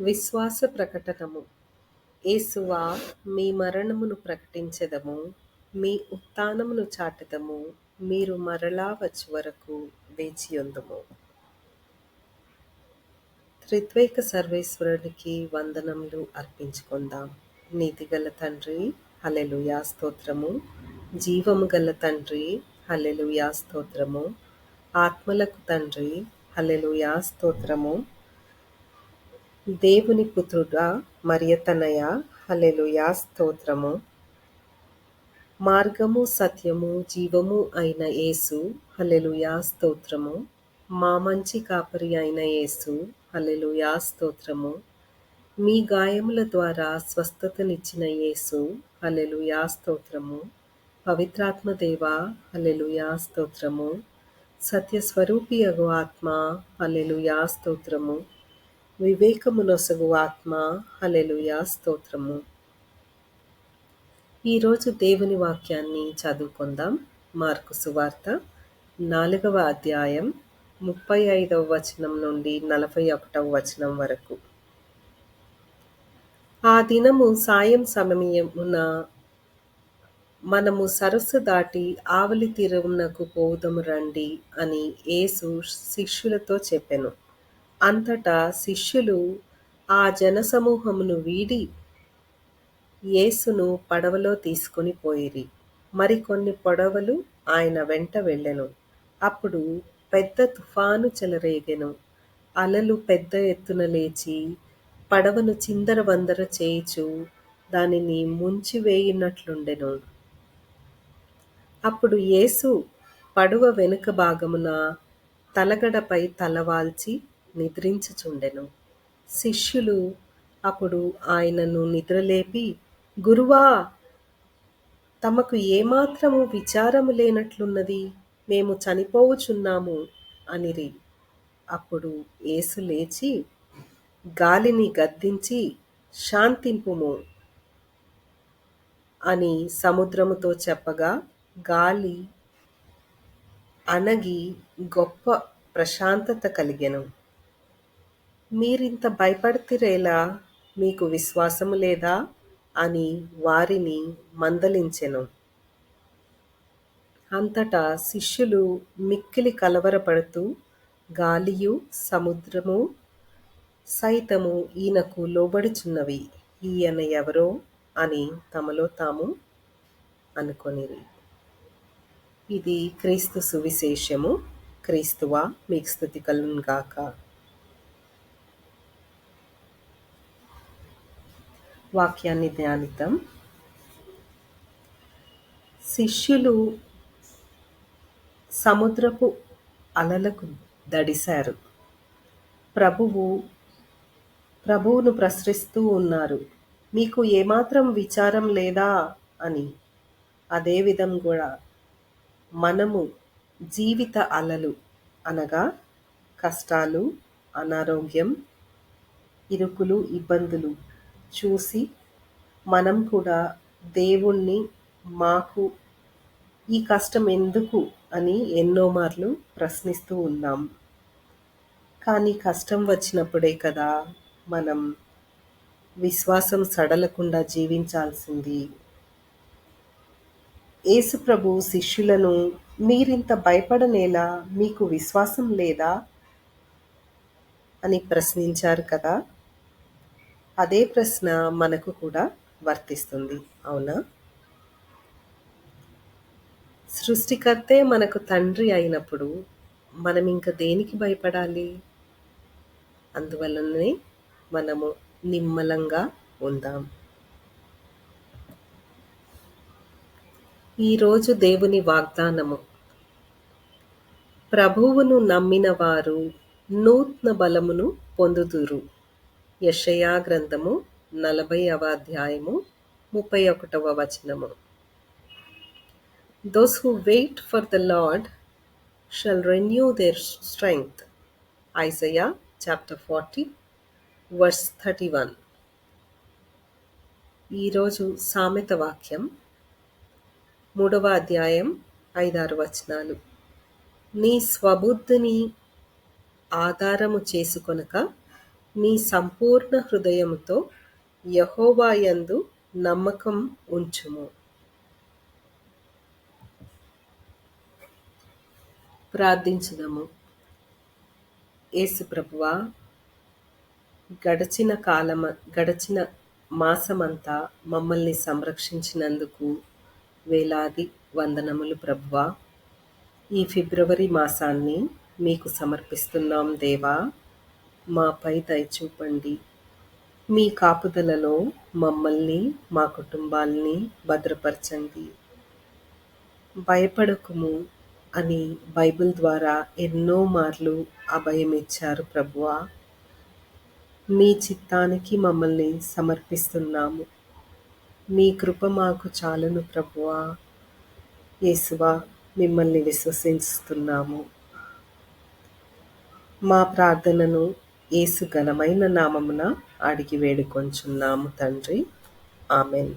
విశ్వాస ప్రకటనము. ఏసువా మీ మరణమును ప్రకటించదము. మీ ఉత్థానమును చాటదము. మీరు మరలా వచ్చి వరకు వేచియుందుము త్రిత్వేక సర్వేశ్వరునికి వందనములు అర్పించుకుందాం. నీతిగల తండ్రి హలెలుయా స్తోత్రము. జీవము గల తండ్రి హలెలుయా స్తోత్రము. ఆత్మలకు తండ్రి హలెలుయా స్తోత్రము. దేవుని పుత్రుడా మరియతనయ హలెలుయా స్తోత్రము. మార్గము సత్యము జీవము అయిన యేసు. హలెలుయా స్తోత్రము. మా మంచి కాపరి అయిన యేసు. హలెలుయా స్తోత్రము. మీ గాయముల ద్వారా స్వస్థతనిచ్చిన యేసు. హలెలుయా స్తోత్రము. పవిత్రాత్మ దేవా. సత్య స్తోత్రము. సత్యస్వరూపియగు ఆత్మ. హలెలుయా స్తోత్రము. వివేకమునొసగు ఆత్మ హలెలుయా స్తోత్రము. ఈరోజు దేవుని వాక్యాన్ని చదువుకుందాం. మార్కు సువార్త నాలుగవ అధ్యాయం ముప్పై ఐదవ వచనం నుండి నలభై ఒకటవ వచనం వరకు. ఆ దినము సాయం సమయమున మనము సరస్సు దాటి ఆవలి తీరమునకు పోవుదము రండి అని యేసు శిష్యులతో చెప్పెను. అంతటా శిష్యులు ఆ జనసమూహమును వీడి యేసును పడవలో తీసుకొని పోయిరి. మరికొన్ని పడవలు ఆయన వెంట వెళ్ళెను. అప్పుడు పెద్ద తుఫాను చెలరేగెను. అలలు పెద్ద ఎత్తున లేచి పడవను చిందర వందర చేయుచు దానిని ముంచివేయినట్లుండెను అప్పుడు యేసు పడవ వెనుక భాగమున తలగడపై తలవాల్చి నిద్రించుచుండెను. శిష్యులు అప్పుడు ఆయనను నిద్రలేపి గురువా తమకు ఏమాత్రము విచారము లేనట్లున్నది? మేము చనిపోవుచున్నాము అనిరి. అప్పుడు యేసు లేచి గాలిని గద్దించి శాంతింపుము అని సముద్రముతో చెప్పగా గాలి అనగి గొప్ప ప్రశాంతత కలిగెను. మీరింత భయపడితిరేలా మీకు విశ్వాసము లేదా? అని వారిని మందలించెను. అంతటా శిష్యులు మిక్కిలి కలవరపడుతూ గాలియు సముద్రము సైతము ఈయనకు లోబడుచున్నవి ఈయన ఎవరో అని తమలో తాము అనుకొనిరి. ఇది క్రీస్తు సువిశేషము. క్రీస్తువా మీకు స్థుతి గాక వాక్యాన్ని ధ్యానిద్దాం. శిష్యులు సముద్రపు అలలకు దడిశారు. ప్రభువు ప్రభువును ప్రశ్నిస్తూ ఉన్నారు మీకు ఏమాత్రం విచారం లేదా అని. అదేవిధం కూడా. మనము జీవిత అలలు అనగా కష్టాలు అనారోగ్యం ఇరుకులు ఇబ్బందులు చూసి మనం కూడా దేవుణ్ణి మాకు ఈ కష్టం ఎందుకు అని ఎన్నో మార్లు ప్రశ్నిస్తూ ఉన్నాం. కానీ కష్టం వచ్చినప్పుడే కదా మనం విశ్వాసం సడలకుండా జీవించాల్సింది. యేసుప్రభు శిష్యులను మీరింత భయపడనేలా మీకు విశ్వాసం లేదా అని ప్రశ్నించారు కదా. అదే ప్రశ్న మనకు కూడా వర్తిస్తుంది. అవునా? సృష్టికర్తే మనకు తండ్రి అయినప్పుడు మనం ఇంకా దేనికి భయపడాలి? అందువలనే మనము నిమ్మలంగా ఉందాం. ఈరోజు దేవుని వాగ్దానము. ప్రభువును నమ్మిన వారు నూతన బలమును పొందుదురు. యషయా గ్రంథము నలభైవ అధ్యాయము ముప్పై ఒకటవ వచనము. Those who wait for the Lord shall renew their strength Isaiah chapter forty verse thirty one ఈరోజు సామెత వాక్యం మూడవ అధ్యాయం ఐదారు వచనాలు. నీ స్వబుద్ధిని ఆధారము చేసుకొనక మీ సంపూర్ణ హృదయముతో యహోవాయందు నమ్మకం ఉంచుము. ప్రార్థించుదము. యేసు ప్రభువా గడచిన కాలమ గడచిన మాసమంతా మమ్మల్ని సంరక్షించినందుకు వేలాది వందనములు ప్రభువా. ఈ ఫిబ్రవరి మాసాన్ని మీకు సమర్పిస్తున్నాం దేవా. మాపై దయచూపండి మీ కాపుదలలో మమ్మల్ని మా కుటుంబాల్ని భద్రపరచండి. భయపడకుము అని బైబిల్ ద్వారా ఎన్నో మార్లు అభయం ఇచ్చారు ప్రభువా. మీ చిత్తానికి మమ్మల్ని సమర్పిస్తున్నాము. మీ కృప మాకు చాలును ప్రభువా. యేసువా మిమ్మల్ని విశ్వసిస్తున్నాము మా ప్రార్థనను ఏసు ఘనమైన నామమున అడిగి వేడుకొంచున్నాము తండ్రి. ఆమెన్.